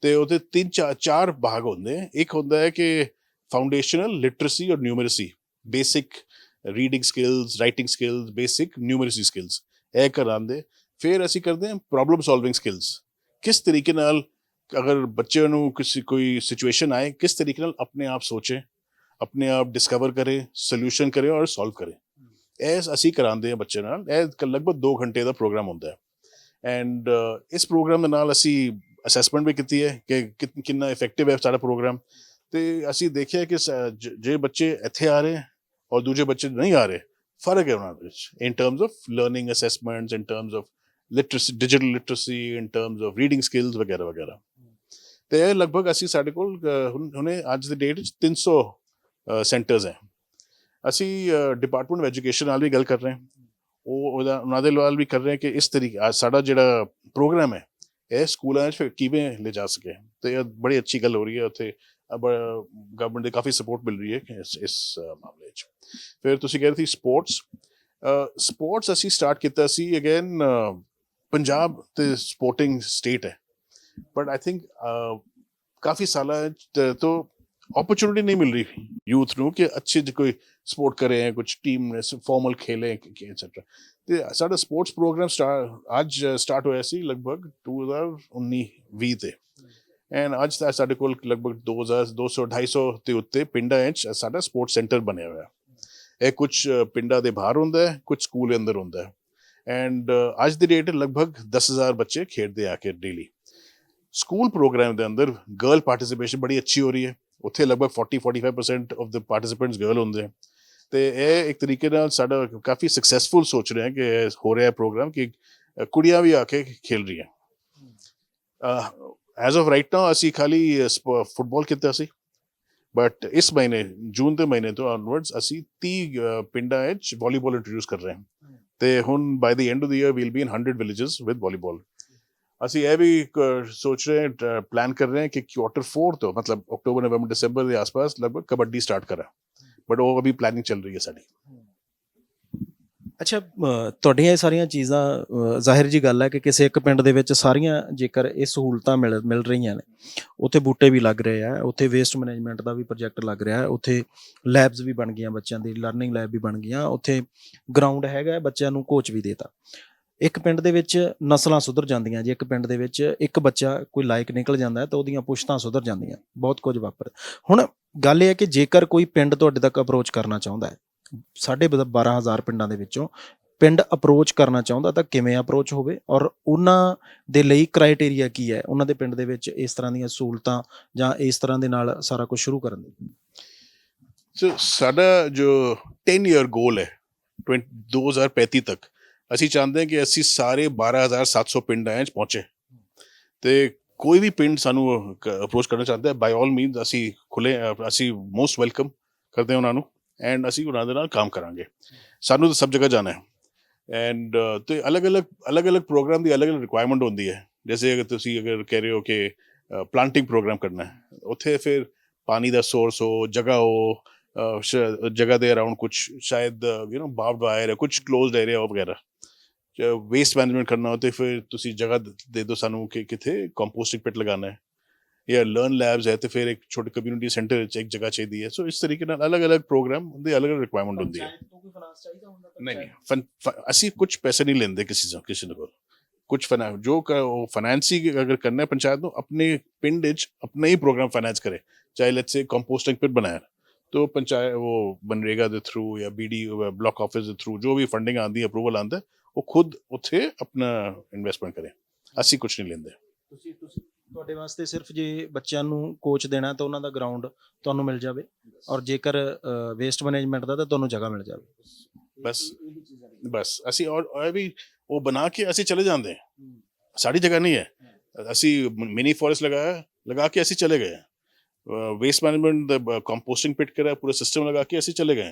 ਤੇ ਉਹਦੇ ਤਿੰਨ ਚਾਰ ਭਾਗ ਹੁੰਦੇ ਹੈ ਇੱਕ ਹੁੰਦਾ ਹੈ ਕਿ ਫਾਊਂਡੇਸ਼ਨਲ ਲਿਟਰੇਸੀ ਔਰ numeracy basic reading skills writing skills basic numeracy skills ਇਹ ਕਰਾਉਂਦੇ ਫਿਰ ਅਸੀਂ ਕਰਦੇ ਹਾਂ ਪ੍ਰੋਬਲਮ ਸੋਲਵਿੰਗ ਸਕਿੱਲਸ ਕਿਸ ਤਰੀਕੇ ਨਾਲ ਅਗਰ ਬੱਚੇ ਨੂੰ ਕਿਸੇ, ਕੋਈ ਸਿਚੁਏਸ਼ਨ ਆਏ, ਕਿਸ ਤਰੀਕੇ ਨਾਲ ਆਪਣੇ ਆਪ ਸੋਚੇ? ਆਪਣੇ ਆਪ ਡਿਸਕਵਰ ਕਰੇ ਸੋਲੂਸ਼ਨ ਕਰੇ ਔਰ ਸੋਲਵ ਕਰੇ ਇਹ ਅਸੀਂ ਕਰਾਉਂਦੇ ਹਾਂ ਬੱਚੇ ਨਾਲ ਇਹ ਕ- ਲਗਭਗ 2 ਘੰਟੇ ਦਾ ਪ੍ਰੋਗਰਾਮ ਹੁੰਦਾ ਹੈ ਐਂਡ ਇਸ ਪ੍ਰੋਗਰਾਮ ਦੇ ਨਾਲ ਅਸੀਂ ਅਸੈਸਮੈਂਟ ਵੀ ਕੀਤੀ ਹੈ ਕਿ ਕਿ- ਕਿੰਨਾ ਇਫੈਕਟਿਵ ਹੈ ਸਾਡਾ ਪ੍ਰੋਗਰਾਮ ਤੇ ਅਸੀਂ ਦੇਖਿਆ ਕਿ ਸ- ਜ- ਜੇ ਬੱਚੇ ਇੱਥੇ ਆ ਰਹੇ ਔਰ ਦੂਜੇ ਬੱਚੇ ਨਹੀਂ ਆ ਰਹੇ ਫ਼ਰਕ ਹੈ ਉਹਨਾਂ ਦੇ ਵਿੱਚ in terms of learning assessments in terms of literacy digital literacy in terms of reading skills ਵਗੈਰਾ ਵਗੈਰਾ ਤੇ ਇਹ ਲਗਭਗ ਅਸੀਂ ਸਾਡੇ ਕੋਲ ਅ, ਹੁਣ- ਹੁਣੇ ਅੱਜ ਦੇ ਡੇਟ ਵਿੱਚ 300 ਸੈਂਟਰਸ ਹੈ। ਅਸੀਂ ਡਿਪਾਰਟਮੈਂਟ ਆਫ ਐਜੂਕੇਸ਼ਨ ਨਾਲ ਵੀ ਗੱਲ ਕਰ ਰਹੇ ਹਾਂ। ਉਹ ਉਹਦਾ ਉਹਨਾਂ ਦੇ ਨਾਲ ਵੀ ਕਰ ਰਹੇ ਹਾਂ ਕਿ ਇਸ ਤਰੀਕੇ ਅੱਜ ਸਾਡਾ ਜਿਹੜਾ ਪ੍ਰੋਗਰਾਮ ਹੈ, ਇਹ ਸਕੂਲਾਂ 'ਚ ਫਿਰ ਕਿਵੇਂ ਲੈ ਜਾ ਸਕੇ ਤੇ ਇਹ ਬੜੀ ਅੱਛੀ ਗੱਲ ਹੋ ਰਹੀ ਹੈ। ਉੱਥੇ ਗਵਰਨਮੈਂਟ ਦੀ ਕਾਫੀ ਸਪੋਰਟ ਮਿਲ ਰਹੀ ਹੈ ਇਸ ਇਸ ਮਾਮਲੇ 'ਚ ਫਿਰ ਤੁਸੀਂ ਕਹਿ ਰਹੇ ਸੀ ਸਪੋਰਟਸ ਸਪੋਰਟਸ ਅਸੀਂ ਸਟਾਰਟ ਕੀਤਾ ਸੀ ਅਗੇਨ ਪੰਜਾਬ ਤੇ ਸਪੋਰਟਿੰਗ ਸਟੇਟ ਹੈ। ਬਟ ਆਈ ਥਿੰਕ ਕਾਫੀ ਸਾਲਾਂ 'ਚ ਤੋਂ अपॉर्चुनिटी नहीं मिल रही यूथ ਨੂੰ ਕਿ ਅੱਛੇ ਜਿਹੇ ਕੋਈ ਸਪੋਰਟ ਕਰੇ ਕੁਝ ਟੀਮ ਫਾਰਮਲ ਖੇਲੇ ਐਟਸੈਟਰਾ ਤੇ ਸਾਡਾ ਸਪੋਰਟਸ ਪ੍ਰੋਗਰਾਮ ਸਟਾਰਟ ਅੱਜ ਸਟਾਰਟ ਹੋਇਆ ਸੀ ਲਗਭਗ 2019 20 ਤੇ ਐਂਡ ਅੱਜ ਤੱਕ ਸਾਡੇ ਕੋਲ ਲਗਭਗ 2000 200 250 ਦੇ ਉੱਤੇ ਪਿੰਡਾਂ ਵਿੱਚ ਸਾਡਾ ਸਪੋਰਟਸ ਸੈਂਟਰ ਬਣਿਆ ਹੋਇਆ ਹੈ ਇਹ ਕੁਝ ਪਿੰਡਾਂ ਦੇ ਬਾਹਰ ਹੁੰਦਾ ਹੈ ਕੁਝ ਸਕੂਲ ਦੇ ਅੰਦਰ ਹੁੰਦਾ ਹੈ ਐਂਡ ਅੱਜ ਦੀ ਡੇਟ ਲਗਭਗ 10000 ਬੱਚੇ ਖੇਡਦੇ ਆ ਕੇ ਡੇਲੀ ਸਕੂਲ ਪ੍ਰੋਗਰਾਮ ਦੇ ਅੰਦਰ ਗਰਲ ਪਾਰਟਿਸਿਪੇਸ਼ਨ ਬੜੀ ਅੱਛੀ ਹੋ ਰਹੀ ਹੈ ਉੱਥੇ ਲਗਭਗ 40 45% ਆਫ ਦ ਪਾਰਟਿਸਿਪੈਂਟਸ ਗਰਲ ਹੁੰਦੇ ਆ। ਤੇ ਇਹ ਇੱਕ ਤਰੀਕੇ ਨਾਲ ਸਾਡਾ ਕਾਫੀ ਸਕਸੈਸਫੁਲ ਸੋਚ ਰਹੇ ਹਾਂ ਕਿ ਹੋ ਰਿਹਾ ਪ੍ਰੋਗਰਾਮ ਕਿ ਕੁੜੀਆਂ ਵੀ ਆ ਕੇ ਖੇਲ ਰਹੀਆਂ। ਐਜ਼ ਆਫ ਰਾਈਟ ਨਾਓ ਅਸੀਂ ਖਾਲੀ ਫੁੱਟਬਾਲ ਕੀਤਾ ਸੀ। ਬਟ ਇਸ ਮਹੀਨੇ, ਜੂਨ ਦੇ ਮਹੀਨੇ ਤੋਂ ਆਨਵਰਡਸ ਅਸੀਂ 30 ਪਿੰਡਾਂ ਵਿੱਚ ਵਾਲੀਬਾਲ ਇੰਟਰੋਡਿਊਸ ਕਰ ਰਹੇ ਹਾਂ। ਤੇ ਹੁਣ by the end of the year we'll be in 100 villages with volleyball ਅਸੀਂ ਇਹ ਵੀ ਸੋਚ ਰਹੇ ਹਾਂ ਪਲਾਨ ਕਰ ਰਹੇ ਹਾਂ ਕਿ ਕੁਆਟਰ 4 ਤੋਂ ਮਤਲਬ ਅਕਤੂਬਰ ਨਵੰਬਰ ਦਸੰਬਰ ਦੇ ਆਸ-ਪਾਸ ਲਗਭਗ ਕਬੱਡੀ ਸਟਾਰਟ ਕਰਾਂ। ਬਟ ਉਹ ਅਭੀ ਪਲੈਨਿੰਗ ਚੱਲ ਰਹੀ ਹੈ ਸਾਡੀ। ਅੱਛਾ ਤੁਹਾਡੀਆਂ ਇਹ ਸਾਰੀਆਂ ਚੀਜ਼ਾਂ ਜ਼ਾਹਿਰ ਜੀ ਗੱਲ ਹੈ ਕਿ ਕਿਸੇ ਇੱਕ ਪਿੰਡ ਦੇ ਵਿੱਚ ਸਾਰੀਆਂ ਜੇਕਰ ਇਹ ਸਹੂਲਤਾਂ ਮਿਲ ਮਿਲ ਰਹੀਆਂ ਨੇ, ਉੱਥੇ ਬੂਟੇ ਵੀ ਲੱਗ ਰਹੇ ਆ, ਉੱਥੇ ਵੇਸਟ ਮੈਨੇਜਮੈਂਟ ਦਾ ਵੀ ਪ੍ਰੋਜੈਕਟ ਲੱਗ ਰਿਹਾ ਹੈ ਉੱਥੇ ਲੈਬਸ ਵੀ ਬਣ ਗਈਆਂ ਬੱਚਿਆਂ ਦੀ ਲਰਨਿੰਗ ਲੈਬ ਵੀ ਬਣ ਗਈਆਂ, ਉੱਥੇ ਗਰਾਊਂਡ ਹੈਗਾ ਬੱਚਿਆਂ ਨੂੰ ਕੋਚ ਵੀ ਦੇਤਾ। ਇੱਕ ਪਿੰਡ ਦੇ ਵਿੱਚ ਨਸਲਾਂ ਸੁਧਰ ਜਾਂਦੀਆਂ, ਜੇ ਇੱਕ ਪਿੰਡ ਦੇ ਵਿੱਚ ਇੱਕ ਬੱਚਾ ਕੋਈ ਲਾਇਕ ਨਿਕਲ ਜਾਂਦਾ ਤਾਂ ਉਹਦੀਆਂ ਪੁਸ਼ਤਾਂ ਸੁਧਰ ਜਾਂਦੀਆਂ, ਬਹੁਤ ਕੁਝ ਵਾਪਰ, ਹੁਣ ਗੱਲ ਇਹ ਹੈ ਕਿ ਜੇਕਰ ਕੋਈ ਪਿੰਡ ਤੁਹਾਡੇ ਤੱਕ ਅਪਰੋਚ ਕਰਨਾ ਚਾਹੁੰਦਾ ਹੈ, ਸਾਢੇ 12000 ਪਿੰਡਾਂ ਦੇ ਵਿੱਚੋਂ ਪਿੰਡ ਅਪਰੋਚ ਕਰਨਾ ਚਾਹੁੰਦਾ ਤਾਂ ਕਿਵੇਂ ਅਪਰੋਚ ਹੋਵੇ ਔਰ ਉਹਨਾਂ ਦੇ ਲਈ ਕ੍ਰਾਈਟੇਰੀਆ ਕੀ ਹੈ, ਉਹਨਾਂ ਦੇ ਪਿੰਡ ਦੇ ਵਿੱਚ ਇਸ ਤਰ੍ਹਾਂ ਦੀਆਂ ਸਹੂਲਤਾਂ ਜਾਂ ਇਸ ਤਰ੍ਹਾਂ ਦੇ ਨਾਲ ਸਾਰਾ ਕੁਝ ਸ਼ੁਰੂ ਕਰਨ ਦੀ ਸੋ ਸਾਡਾ ਜੋ 10 ਇਅਰ ਗੋਲ ਹੈ 20 2035 ਤੱਕ ਅਸੀਂ ਚਾਹੁੰਦੇ ਹਾਂ ਕਿ ਅਸੀਂ ਸਾਰੇ 12700 ਪਿੰਡਾਂ 'ਚ ਪਹੁੰਚੇ। ਤੇ ਕੋਈ ਵੀ ਪਿੰਡ ਸਾਨੂੰ ਅਪਰੋਚ ਕਰਨਾ ਚਾਹੁੰਦਾ ਹੈ ਬਾਈ ਆਲ ਮੀਨਸ ਅਸੀਂ ਖੁੱਲੇ ਅਸੀਂ ਮੋਸਟ ਵੈਲਕਮ ਕਰਦੇ ਹਾਂ ਉਹਨਾਂ ਨੂੰ ਐਂਡ ਅਸੀਂ ਉਹਨਾਂ ਦੇ ਨਾਲ ਕੰਮ ਕਰਾਂਗੇ। ਸਾਨੂੰ ਤਾਂ ਸਭ ਜਗ੍ਹਾ ਜਾਣਾ ਹੈ। ਐਂਡ ਤੇ ਅਲੱਗ-ਅਲੱਗ ਅਲੱਗ-ਅਲੱਗ ਪ੍ਰੋਗਰਾਮ ਦੀ ਅਲੱਗ-ਅਲੱਗ ਰਿਕੁਆਇਰਮੈਂਟ ਹੁੰਦੀ ਹੈ। ਜੈਸੇ ਅਗਰ ਤੁਸੀਂ ਅਗਰ ਕਹਿ ਰਹੇ ਹੋ ਕਿ ਪਲਾਂਟਿੰਗ ਪ੍ਰੋਗਰਾਮ ਕਰਨਾ ਹੈ, ਉੱਥੇ ਫਿਰ ਪਾਣੀ ਦਾ ਸੋਰਸ ਹੋ, ਜਗ੍ਹਾ ਹੋ ਜਗ੍ਹਾ ਦੇ ਅਰਾਊਂਡ ਕੁਝ ਸ਼ਾਇਦ ਯੂ نو ਬਾਬਡ ਵਾਇਰ ਹੈ ਕੁਝ ক্লোਜ਼ਡ ਏਰੀਆ ਵਗੈਰਾ। ਵੇਸਟ ਮੈਨੇਜਮੈਂਟ ਕਰਨਾ ਹੋ ਤੇ ਫਿਰ ਤੁਸੀਂ ਜਗ੍ਹਾ ਦ- ਦੇ ਦਿਓ ਸਾਨੂੰ ਕਿ ਕਿੱਥੇ ਕੰਪੋਸਟਿੰਗ ਪਿਟ ਲਗਾਉਣਾ ਹੈ ਜਾਂ ਲਰਨ ਲੈਬਸ ਹੈ ਤੇ ਫਿਰ ਇੱਕ ਛੋਟੇ ਕਮਿਊਨਿਟੀ ਸੈਂਟਰ ਵਿੱਚ ਇੱਕ ਜਗ੍ਹਾ ਚਾਹੀਦੀ ਹੈ ਸੋ ਇਸ ਤਰੀਕੇ ਨਾਲ ਅਲੱਗ-ਅਲੱਗ ਪ੍ਰੋਗਰਾਮ ਦੀ ਅਲੱਗ-ਅਲੱਗ ਰਿਕੁਆਇਰਮੈਂਟ ਹੁੰਦੀ ਹੈ ਨਹੀਂ ਨਹੀਂ ਫਨ- ਫ- ਅਸੀਂ ਕੁਝ ਪੈਸੇ ਨਹੀਂ ਲੈਂਦੇ ਕਿਸੇ ਤੋਂ ਕਿਸੇ ਦੇ ਕੋਲ ਕੁਝ ਫਨਾ ਜੋ ਕ- ਉਹ ਫਾਈਨੈਂਸ ਹੀ ਅਗਰ ਕਰਨਾ ਹੈ ਪੰਚਾਇਤ ਨੂੰ ਆਪਣੇ ਪਿੰਡ ਵਿੱਚ ਆਪਣਾ ਹੀ ਪ੍ਰੋਗਰਾਮ ਫਾਈਨੈਂਸ ਕਰੇ ਚਾਹੇ ਲੈਟਸ ਸੇ ਕੰਪੋਸਟਿੰਗ ਪਿਟ ਬਣਾਇਆ तो पंचायत वो मनरेगा ਦੇ ਥਰੂ ਜਾਂ ਬੀਡੀ ਬਲਾਕ ਆਫਿਸ ਦੇ ਥਰੂ ਜੋ ਵੀ ਫੰਡਿੰਗ ਆਂਦੀ ਅਪਰੂਵਲ ਆਂਦਾ ਉਹ ਖੁਦ ਉੱਥੇ ਆਪਣਾ ਇਨਵੈਸਟਮੈਂਟ ਕਰੇ। ਅਸੀਂ ਕੁਝ ਨਹੀਂ ਲੈਂਦੇ। ਤੁਸੀਂ ਤੁਸੀਂ ਤੁਹਾਡੇ ਵਾਸਤੇ ਸਿਰਫ ਜੇ ਬੱਚਿਆਂ ਨੂੰ ਕੋਚ ਦੇਣਾ ਤਾਂ ਉਹਨਾਂ ਦਾ ਗਰਾਊਂਡ ਤੁਹਾਨੂੰ ਮਿਲ ਜਾਵੇ ਔਰ ਜੇਕਰ ਵੇਸਟ ਮੈਨੇਜਮੈਂਟ ਦਾ ਤਾਂ ਤੁਹਾਨੂੰ ਜਗ੍ਹਾ ਮਿਲ ਜਾਵੇ। ਬਸ। ਬਸ। ਅਸੀਂ ਔਰ ਔਰ ਵੀ ਉਹ ਬਣਾ ਕੇ ਅਸੀਂ ਚਲੇ ਜਾਂਦੇ ਹਾਂ। ਸਾਡੀ ਜਗ੍ਹਾ ਨਹੀਂ ਹੈ। ਅਸੀਂ ਮਿਨੀ ਫੋਰੈਸਟ ਲਗਾਇਆ ਲਗਾ ਕੇ ਅਸੀਂ ਚਲੇ ਗਏ ਵੇਸਟ ਮੈਨੇਜਮੈਂਟ ਦਾ ਕੰਪੋਸਟਿੰਗ ਪਿਟ ਕਰਾ ਪੂਰਾ ਸਿਸਟਮ ਲਗਾ ਕੇ ਅਸੀਂ ਚਲੇ ਗਏ।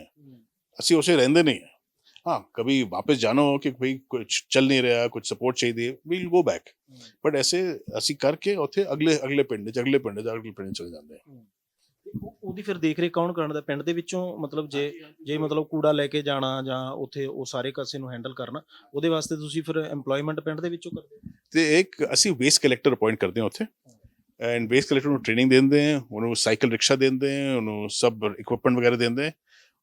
ਅਸੀਂ ਉਸੇ ਰਹਿੰਦੇ नहीं हैं हाँ कभी वापस जाना हो कि भाई कुछ चल नहीं रहा कुछ सपोर्ट चाहिए वील गो बैक बट ऐसे ਅਸੀਂ ਕਰਕੇ ਉੱਥੇ ਅਗਲੇ ਅਗਲੇ ਪਿੰਡ ਚ ਅਗਲੇ ਪਿੰਡ ਚ ਅਗਲੇ ਪਿੰਡ ਚ ਚਲੇ ਜਾਂਦੇ ਹਾਂ ਉਹ- ਉਹਦੀ ਫਿਰ ਦੇਖ ਰੇਖ ਕੌਣ ਕਰਨ ਦਾ ਪਿੰਡ ਦੇ ਵਿੱਚੋਂ ਮਤਲਬ ਜੇ ਜੇ ਮਤਲਬ ਕੂੜਾ ਲੈ ਕੇ ਜਾਣਾ ਜਾਂ ਉੱਥੇ ਉਹ ਸਾਰੇ ਕਾਸੇ ਨੂੰ ਹੈਂਡਲ ਕਰਨਾ ਉਹਦੇ ਵਾਸਤੇ ਤੁਸੀਂ ਫਿਰ EMPLOYMENT ਪਿੰਡ ਦੇ ਵਿੱਚੋਂ ਕਰਦੇ ਹੋ ਤੇ ਇੱਕ ਅਸੀਂ ਵੇਸਟ ਕਲੈਕਟਰ ਅਪਾਇੰਟ ਕਰਦੇ ਹਾਂ ਉੱਥੇ ਐਂਡ ਵੇਸਟ ਕਲੈਕਟਰ ਨੂੰ ਟ੍ਰੇਨਿੰਗ ਦਿੰਦੇ ਹਾਂ ਉਹਨੂੰ ਸਾਈਕਲ ਰਿਕਸ਼ਾ ਦਿੰਦੇ ਹਾਂ ਉਹਨੂੰ ਸਭ ਇਕਵਿਪਮੈਂਟ ਵਗੈਰਾ ਦਿੰਦੇ ਹਾਂ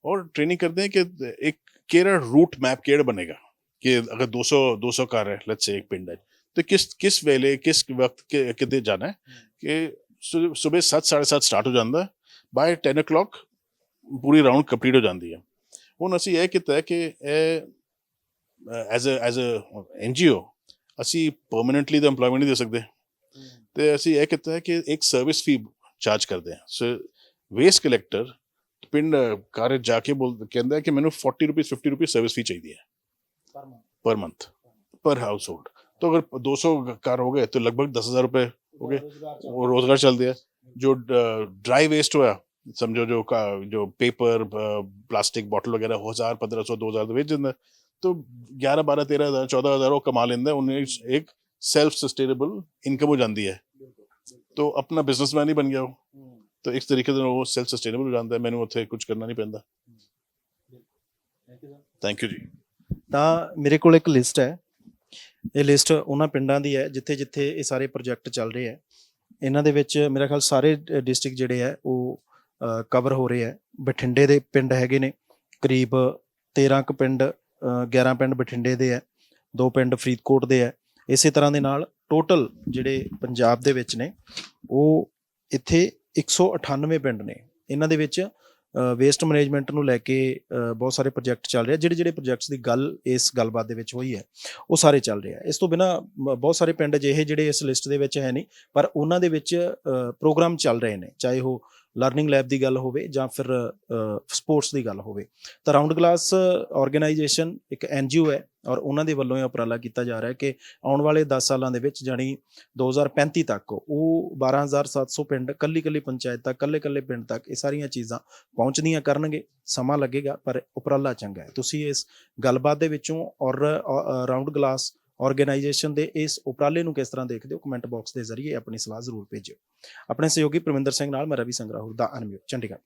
ਔਰ ਟ੍ਰੇਨਿੰਗ ਕਰਦੇ हैं कि एक केड़ा रूट मैप केड़ा बनेगा कि अगर 200 200 कार है लेट्स से एक पिंड है तो किस किस वेले किस वक्त के कितने जाना है कि सु- सुबह सात साढ़े सात स्टार्ट हो जाता है बाय 10 o'clock ਪੂਰੀ ਰਾਉਂਡ ਕੰਪਲੀਟ ਹੋ ਜਾਂਦੀ ਹੈ ਹੁਣ ਅਸੀਂ ਇਹ ਕੀਤਾ ਹੈ ਕਿ ਇਹ as uh as uh NGO ਅਸੀਂ ਪਰਮਨੈਂਟਲੀ ਦਾ EMPLOYMENT ਨਹੀਂ ਦੇ ਸਕਦੇ ਤੇ ਅਸੀਂ ਇਹ ਕੀਤਾ ਹੈ ਕਿ ਇੱਕ ਸਰਵਿਸ ਫੀ ਚਾਰਜ ਕਰਦੇ ਹਾਂ ਸੋ ਵੇਸਟ ਕਲੈਕਟਰ ਪਿੰਡ ਘਰ ਜਾ ਕੇ ਬੋਲ ਕਹਿੰਦਾ ਹੈ ਕਿ ਮੈਨੂੰ 40 ਰੁਪਏ 50 ਰੁਪਏ ਸਰਵਿਸ ਫੀ ਚਾਹੀਦੀ ਹੈ पर मंथ पर हाउस होल्ड तो अगर 200 कार हो गए तो लगभग दस हजार रुपए हो गए वो रोजगार चल दिया जो ड्राई वेस्ट हुआ समझो जो का जो पेपर प्लास्टिक बॉटल वगैरह हजार पंद्रह सौ दो हजार बेच दिंदा तो ग्यारह बारह तेरह हजार चौदह हजार वो कमा लेंदा उन्हें एक सेल्फ सस्टेनेबल इनकम हो जाती है तो अपना बिजनेसमैन ही बन गया वो ਤਾਂ ਇੱਕ ਤਰੀਕੇ ਦੇ ਨਾਲ ਉਹ ਸੈਲਫ ਸਸਟੇਨੇਬਲ ਹੋ ਜਾਂਦਾ ਮੈਨੂੰ ਉੱਥੇ ਕੁਝ ਕਰਨਾ ਨਹੀਂ ਪੈਂਦਾ। ਥੈਂਕ ਯੂ ਜੀ। ਤਾਂ ਮੇਰੇ ਕੋਲ ਇੱਕ ਲਿਸਟ ਹੈ। ਇਹ ਲਿਸਟ ਉਹਨਾਂ ਪਿੰਡਾਂ ਦੀ ਹੈ ਜਿੱਥੇ ਜਿੱਥੇ ਇਹ ਸਾਰੇ ਪ੍ਰੋਜੈਕਟ ਚੱਲ ਰਹੇ ਹੈ। ਇਹਨਾਂ ਦੇ ਵਿੱਚ ਮੇਰਾ ਖਿਆਲ ਸਾਰੇ ਡਿਸਟ੍ਰਿਕਟ ਜਿਹੜੇ ਹੈ, ਉਹ ਕਵਰ ਹੋ ਰਹੇ ਹੈ। ਬਠਿੰਡੇ ਦੇ ਪਿੰਡ ਹੈਗੇ ਨੇ। ਕਰੀਬ 13 ਕੁ ਪਿੰਡ 11 ਪਿੰਡ ਬਠਿੰਡੇ ਦੇ ਹੈ। ਦੋ ਪਿੰਡ ਫਰੀਦਕੋਟ ਦੇ ਹੈ। ਇਸੇ ਤਰ੍ਹਾਂ ਦੇ ਨਾਲ ਟੋਟਲ ਜਿਹੜੇ ਪੰਜਾਬ ਦੇ ਵਿੱਚ ਨੇ, ਉਹ ਇੱਥੇ 198 ਪਿੰਡ ਨੇ। ਇਹਨਾਂ ਦੇ ਵਿੱਚ ਵੇਸਟ ਮੈਨੇਜਮੈਂਟ ਨੂੰ ਲੈ ਕੇ ਬਹੁਤ ਸਾਰੇ ਪ੍ਰੋਜੈਕਟ ਚੱਲ ਰਹੇ ਜਿਹੜੇ ਜਿਹੜੇ ਪ੍ਰੋਜੈਕਟਸ ਦੀ ਗੱਲ ਇਸ ਗੱਲਬਾਤ ਦੇ ਵਿੱਚ ਹੋਈ ਹੈ, ਉਹ ਸਾਰੇ ਚੱਲ ਰਹੇ ਆ। ਇਸ ਤੋਂ ਬਿਨਾ ਬਹੁਤ ਸਾਰੇ ਪਿੰਡ ਅਜਿਹੇ ਜਿਹੜੇ ਇਸ ਲਿਸਟ ਦੇ ਵਿੱਚ ਹੈ ਨਹੀਂ, ਪਰ ਉਹਨਾਂ ਦੇ ਵਿੱਚ ਪ੍ਰੋਗਰਾਮ ਚੱਲ ਰਹੇ ਨੇ। ਚਾਹੇ ਉਹ ਲਰਨਿੰਗ ਲੈਬ ਦੀ ਗੱਲ ਹੋਵੇ ਜਾਂ ਫਿਰ ਸਪੋਰਟਸ ਦੀ ਗੱਲ ਹੋਵੇ। ਤਾਂ ਰਾਉਂਡ ਗਲਾਸ ਆਰਗੇਨਾਈਜੇਸ਼ਨ ਇੱਕ ਐਨਜੀਓ ਹੈ। ਔਰ ਉਹਨਾਂ ਦੇ ਵੱਲੋਂ ਇਹ ਉਪਰਾਲਾ ਕੀਤਾ ਜਾ ਰਿਹਾ ਹੈ ਕਿ ਆਉਣ ਵਾਲੇ 10 ਸਾਲਾਂ ਦੇ ਵਿੱਚ ਜਾਨੀ 2035 ਤੱਕ ਉਹ 12700 ਪਿੰਡ, ਕੱਲੀ ਕੱਲੀ ਪੰਚਾਇਤ ਤੱਕ, ਕੱਲੇ ਕੱਲੇ ਪਿੰਡ ਤੱਕ ਇਹ ਸਾਰੀਆਂ ਚੀਜ਼ਾਂ ਪਹੁੰਚਦੀਆਂ ਕਰਨਗੇ, ਸਮਾਂ ਲੱਗੇਗਾ, ਪਰ ਉਪਰਾਲਾ ਚੰਗਾ ਹੈ। ਤੁਸੀਂ ਇਸ ਗੱਲਬਾਤ ਦੇ ਵਿੱਚੋਂ ਔਰ ਰਾਉਂਡ ਗਲਾਸ ਆਰਗੇਨਾਈਜੇਸ਼ਨ ਦੇ ਇਸ ਉਪਰਾਲੇ ਨੂੰ ਕਿਸ ਤਰ੍ਹਾਂ ਦੇਖਦੇ ਹੋ, ਕਮੈਂਟ ਬਾਕਸ ਦੇ ਜ਼ਰੀਏ ਆਪਣੀ ਸਲਾਹ ਜ਼ਰੂਰ ਭੇਜਿਓ। ਆਪਣੇ ਸਹਿਯੋਗੀ ਪ੍ਰਵਿੰਦਰ ਸਿੰਘ ਨਾਲ ਮੈਂ ਰਵੀ ਸੰਗਰਾਹੁਰ ਦਾ ਅਨਮਿਊਟ, ਚੰਡੀਗੜ੍ਹ।